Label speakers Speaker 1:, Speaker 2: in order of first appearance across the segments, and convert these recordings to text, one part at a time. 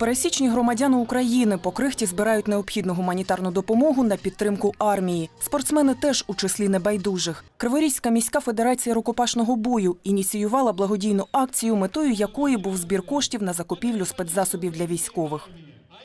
Speaker 1: Пересічні громадяни України по крихті збирають необхідну гуманітарну допомогу на підтримку армії. Спортсмени теж у числі небайдужих. Криворізька міська федерація рукопашного бою ініціювала благодійну акцію, метою якої був збір коштів на закупівлю спецзасобів для військових.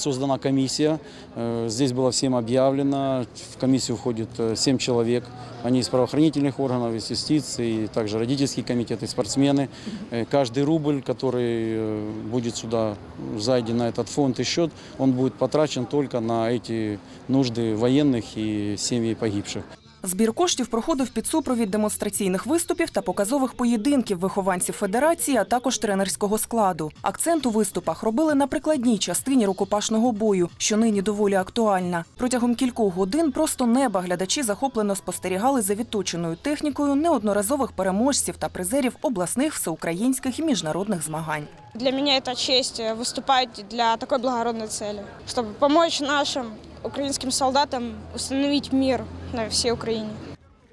Speaker 2: Создана комиссия, э, здесь было всем объявлено, в комиссию входит э, 7 человек, они из правоохранительных органов, из юстиции, также родительский комитет и спортсмены. Э, Каждый рубль, который э, будет сюда зайден на этот фонд и счет, он будет потрачен только на эти нужды военных и семьи погибших.
Speaker 1: Збір коштів проходив під супровід демонстраційних виступів та показових поєдинків вихованців федерації, а також тренерського складу. Акцент у виступах робили на прикладній частині рукопашного бою, що нині доволі актуальна. Протягом кількох годин просто неба глядачі захоплено спостерігали за відточеною технікою неодноразових переможців та призерів обласних, всеукраїнських і міжнародних змагань.
Speaker 3: Для меня это честь э, выступать для такой благородной цели, чтобы помочь нашим украинским солдатам встановити мир на всій Україні.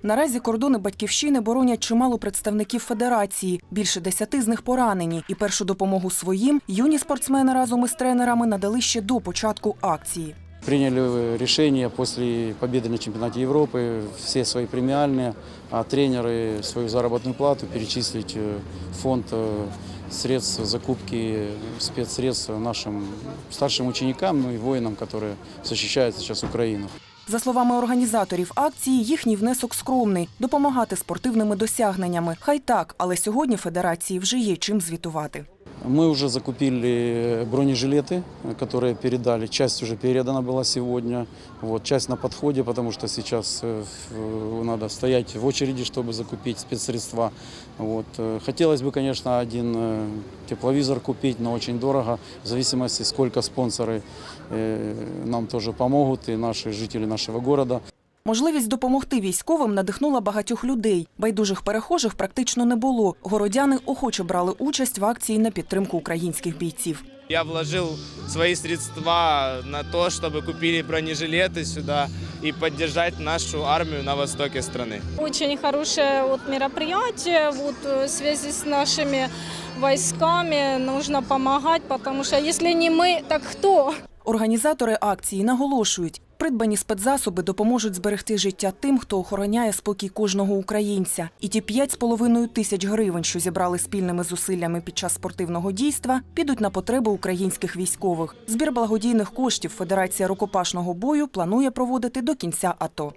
Speaker 1: Наразі кордони батьківщини боронять чимало представників федерації. Більше десяти з них поранені. І першу допомогу своїм юні спортсмени разом із тренерами надали ще до початку акції.
Speaker 2: Приняли решение после победы на чемпионате Европы все свои премиальные, а тренеры свою заработную плату перечислить э, в фонд э, средств закупки спецсредств нашим старшим ученикам, ну и воинам, которые защищают сейчас Украину.
Speaker 1: За словами організаторів акції, їхній внесок скромний допомагати спортивними досягненнями. Хай так, але сьогодні федерації вже є чим звітувати.
Speaker 2: Мы уже закупили бронежилеты, которые передали. Часть уже передана была сегодня. Вот, часть на подходе, потому что сейчас э, в- надо стоять в очереди, чтобы закупить спецсредства. Вот. э, Хотелось бы, конечно, один э, тепловизор купить, но очень дорого. В зависимости, сколько спонсоры э, нам тоже помогут, и наши жители нашего города.
Speaker 1: Можливість допомогти військовим надихнула багатьох людей. Байдужих перехожих практично не було. Городяни охоче брали участь в акції на підтримку українських бійців.
Speaker 4: Я вложил свои средства на то, чтобы купили бронежилеты сюда и поддержать нашу армию на востоке страны.
Speaker 5: Очень хорошее вот мероприятие вот, э, в связи с нашими войсками. Нужно помогать, потому что если не мы, так кто?
Speaker 1: Організатори акції наголошують, придбані спецзасоби допоможуть зберегти життя тим, хто охороняє спокій кожного українця. І ті 5,5 тисяч гривень, що зібрали спільними зусиллями під час спортивного дійства, підуть на потреби українських військових. Збір благодійних коштів Федерація рукопашного бою планує проводити до кінця АТО.